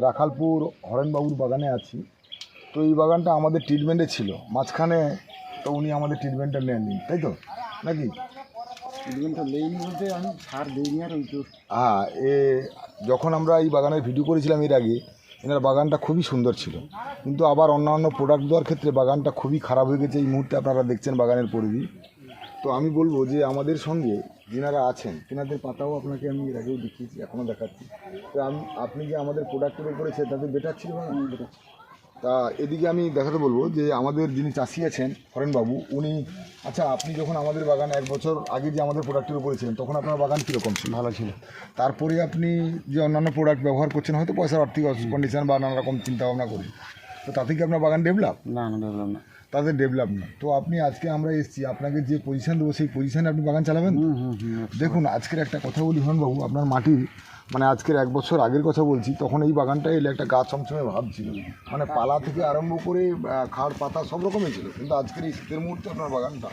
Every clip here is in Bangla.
রাখালপুর হরেনবাবুর বাগানে আছি। তো এই বাগানটা আমাদের ট্রিটমেন্টে ছিল। মাঝখানে তো উনি আমাদের ট্রিটমেন্টটা নেননি তাই তো? নাকি? ট্রিটমেন্টটা লেইনি বলতে আমি সার দিইনি আর ওই তো। হ্যাঁ এ যখন আমরা এই বাগানের ভিডিও করেছিলাম এর আগে এনার বাগানটা খুবই সুন্দর ছিল। কিন্তু আবার অন্যান্য প্রোডাক্ট দেওয়ার ক্ষেত্রে বাগানটা খুবই খারাপ হয়ে গেছে। এই মুহূর্তে আপনারা দেখছেন বাগানের পরিধি। তো আমি বলব যে আমাদের সঙ্গে যেনারা আছেন তেনাদের পাতাও আপনাকে আমি এর আগেও দেখিয়েছি এখনও দেখাচ্ছি। তো আমি আপনি যে আমাদের প্রোডাক্টের উপরে সে তাদের বেটার ছিল বাগান বেটার তা এদিকে আমি দেখাতে বলব যে আমাদের যিনি চাষি আছেন হরেনবাবু উনি আচ্ছা আপনি যখন আমাদের বাগান এক বছর আগে যে আমাদের প্রোডাক্টের উপরে ছিলেন তখন আপনার বাগান কীরকম ছিল? ভালো ছিল। তারপরে আপনি যে অন্যান্য প্রোডাক্ট ব্যবহার করছেন হয়তো পয়সার আর্থিক কন্ডিশন বা নানা রকম চিন্তা ভাবনা করে তো তাতে কি আপনার বাগান ডেভেলপ না না দেখলাম না। তাদের ডেভেলপ না তো আপনি আজকে আমরা এসেছি আপনাকে যে পজিশন দেবো সেই পজিশানে আপনি বাগান চালাবেন? দেখুন আজকের একটা কথা বলি বাবু আপনার মাটি মানে আজকের এক বছর আগের কথা বলছি তখন এই বাগানটা এলে একটা গাছ চমচমে ভাব ছিল মানে পালা থেকে আরম্ভ করে খাড় পাতা সব রকমই ছিল। কিন্তু আজকের এই শীতের মুহূর্তে আপনার বাগানটা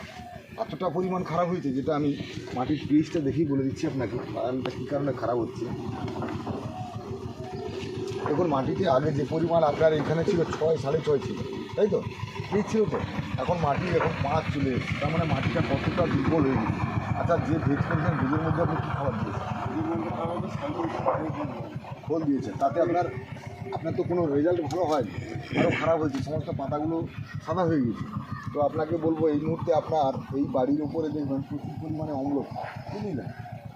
এতটা পরিমাণ খারাপ হয়েছে যেটা আমি মাটির পিএইচটা দেখেই বলে দিচ্ছি আপনাকে বাগানটা কী কারণে খারাপ হচ্ছে? দেখুন মাটিতে আগে যে পরিমাণ আপনার এখানে ছিল ছয়, সাড়ে ছয় ছিল, তাই তো? ঠিক ছিল তো। এখন মাটি এখন পাঁচ চলে এসেছে। তার মানে মাটিটা কতটা দুর্বল হয়ে গেছে। আচ্ছা যে ভেজ করেছেন ভেজের মধ্যে আপনি কী খাবার দিয়েছেন? ফল দিয়েছেন। তাতে আপনার আপনার তো কোনো রেজাল্ট ভালো হয়নি। আরও খারাপ হয়েছে। সমস্ত পাতাগুলো সাদা হয়ে গেছে। তো আপনাকে বলব, এই মুহূর্তে আপনার এই বাড়ির উপরে দেখবেন প্রচুর পরিমাণে অম্ল বুঝলেন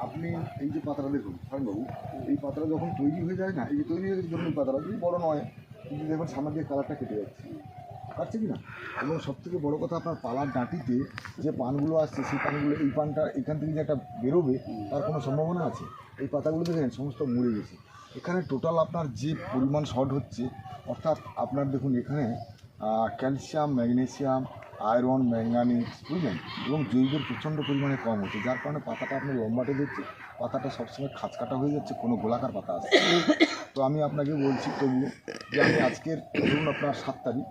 আপনি এই যে পাতাটা দেখুন বাবু এই পাতাটা যখন তৈরি হয়ে যায় না, এই যে তৈরি হয়ে গেছে যখন পাতাটা যদি বড় নয়, কিন্তু দেখবেন সামনে দিয়ে কালারটা কেটে যাচ্ছে। কাটছে কি না? এবং সব থেকে বড়ো কথা, আপনার পালার ডাঁটিতে যে পানগুলো আসছে, সেই পানগুলো, এই পানটা এখান থেকে যে একটা বেরোবে, তার কোনো সম্ভাবনা আছে? এই পাতাগুলো দেখেন, সমস্ত মরে গেছে। এখানে টোটাল আপনার যে পরিমাণ শর্ট হচ্ছে, অর্থাৎ আপনার দেখুন এখানে ক্যালসিয়াম, ম্যাগনেসিয়াম আয়রন, ম্যাঙ্গানিজ, বুঝলেন? এবং জৈবের প্রচণ্ড পরিমাণে কম হচ্ছে, যার কারণে পাতাটা আপনার লম্বাটে দিচ্ছে পাতাটা সবসময় খাঁচকাটা হয়ে যাচ্ছে, কোনো গোলাকার পাতা আছে। তো আমি আপনাকে বলছি তবুও যে আমি আজকের, ধরুন আপনার সাত তারিখ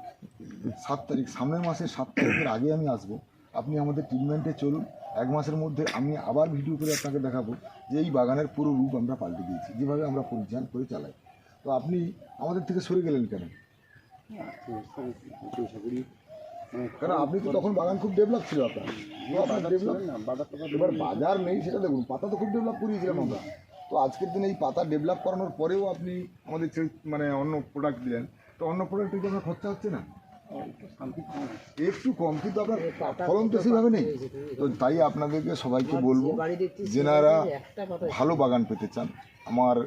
সাত তারিখ, সামনের মাসের সাত তারিখের আগে আমি আসব, আপনি আমাদের ট্রিটমেন্টে চলুন, এক মাসের মধ্যে আমি আবার ভিডিও করে আপনাকে দেখাবো যে এই বাগানের পুরো রূপ আমরা পাল্টে দিয়েছি, যেভাবে আমরা পরিচালন করে চালাই। তো আপনি আমাদের থেকে সরে গেলেন কেন? কারণ আপনি তো তখন বাগান খুব ডেভেলপ ছিল আপনার। ডেভেলপ এবার বাজার নেই সেটা দেখুন পাতা তো খুব ডেভেলপ করিয়েছিলাম আমরা। তো আজকের দিনে এই পাতা ডেভেলপ করানোর পরেও আপনি আমাদের মানে অন্য প্রোডাক্ট দিলেন। তো অন্য প্রোডাক্টে কি আপনার খরচা হচ্ছে না? একটু কম, কিন্তু আপনার ফলন তো সেভাবে নেই। তো তাই আপনাদেরকে সবাইকে বলব, যেনারা ভালো বাগান পেতে চান, আমার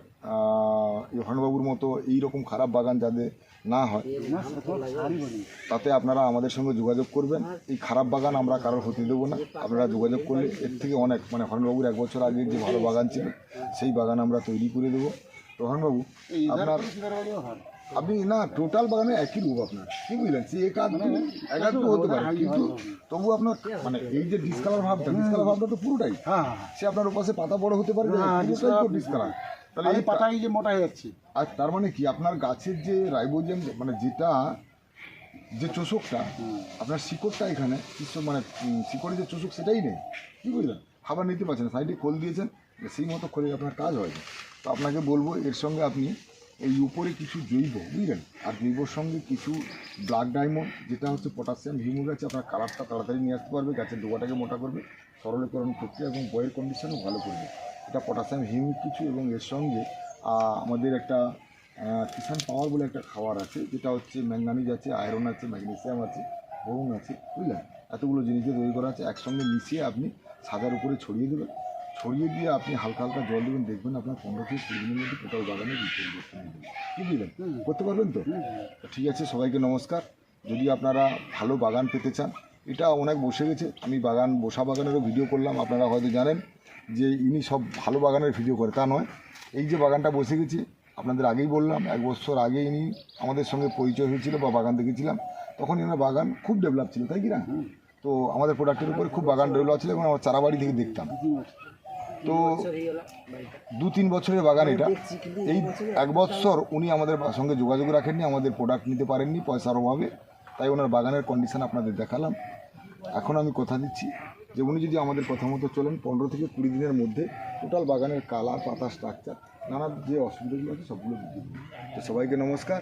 ইহানবাবুর মতো এই রকম খারাপ বাগান যাদের না হয়, তাতে আপনারা আমাদের সঙ্গে যোগাযোগ করবেন। এই খারাপ বাগান আমরা কারোর হতে দেবো না, আপনারা যোগাযোগ করলে এর থেকে অনেক মানে হরণবাবুর এক বছর আগে যে ভালো বাগান ছিল, সেই বাগান আমরা তৈরি করে দেবো। তো হরণবাবু আপনার আপনি না টোটাল বাগানে একই রূপ আপনার। কি বুঝলেন? সে এক আধ এক আধ হতে পারে। কিন্তু তবু আপনার মানে এই যে ডিসকালার ভাবটা ডিসকালার ভাবটা তো পুরোটাই। হ্যাঁ সে আপনার উপাসে পাতা বড় হতে পারে হ্যাঁ, ডিসকালার তাহলে এই পাতা এই যে মোটা হয়ে যাচ্ছে। আর তার মানে কি? আপনার গাছের যে রাইবোজেম মানে যেটা যে চোষকটা আপনার শিকড়টা এখানে মানে শিকড়ের যে চোষক সেটাই নেই। কি বুঝলেন? খাবার নিতে পারছেন সাইডে খোল দিয়েছেন সেই মতো খোলে আপনার কাজ হয়নি তো আপনাকে বলব এর সঙ্গে আপনি এই উপরে কিছু জৈব, বুঝলেন? আর জৈবর সঙ্গে কিছু ব্ল্যাক ডায়মন্ড যেটা হচ্ছে পটাশিয়াম হিউমিক আছে, আপনার কালারটা তাড়াতাড়ি নিয়ে আসতে পারবে, গাছের ডোবাটাকে মোটা করবে, সরলীকরণ প্রক্রিয়া এবং বয়ের কন্ডিশনও ভালো করবে। এটা পটাশিয়াম হিউমিক কিছু এবং এর সঙ্গে আমাদের একটা কিষান পাওয়ার বলে একটা খাবার আছে, যেটা হচ্ছে ম্যাঙ্গানিজ আছে আয়রন আছে ম্যাগনেসিয়াম আছে বোরন আছে, বুঝলেন? এতগুলো জিনিসে তৈরি করা আছে, একসঙ্গে মিশিয়ে আপনি সাদার উপরে ছড়িয়ে দেবেন ছড়িয়ে দিয়ে আপনি হালকা হালকা জল দেবেন দেখবেন আপনার পনেরো থেকে কুড়ি দিনের মধ্যে টোটাল বাগানে বিক্রি করতে বুঝলেন করতে পারবেন তো? তো ঠিক আছে সবাইকে নমস্কার। যদি আপনারা ভালো বাগান পেতে চান এটা অনেক বসে গেছে। আমি বাগান বসা বাগানেরও ভিডিও করলাম আপনারা হয়তো জানেন যে ইনি সব ভালো বাগানের ভিডিও করে তা নয়। এই যে বাগানটা বসে গেছি আপনাদের আগেই বললাম এক বছর আগে ইনি আমাদের সঙ্গে পরিচয় হয়েছিল বা বাগান দেখেছিলাম। তখন এনার বাগান খুব ডেভেলপ ছিল তাই কি না? তো আমাদের প্রোডাক্টের উপরে খুব বাগান ডেভেলপ ছিল এবং আমার চারাবাড়ি থেকে দেখতাম। তো দু তিন বছরের বাগান এটা। এই এক বছর উনি আমাদের সঙ্গে যোগাযোগ রাখেননি, আমাদের প্রোডাক্ট নিতে পারেননি পয়সার অভাবে। তাই ওনার বাগানের কন্ডিশন আপনাদের দেখালাম। এখন আমি কথা দিচ্ছি যে উনি যদি আমাদের কথা মতো চলেন, পনেরো থেকে কুড়ি দিনের মধ্যে টোটাল বাগানের কালার পাতা স্ট্রাকচার নানা যে অসুবিধাগুলো আছে সবগুলো তো সবাইকে নমস্কার।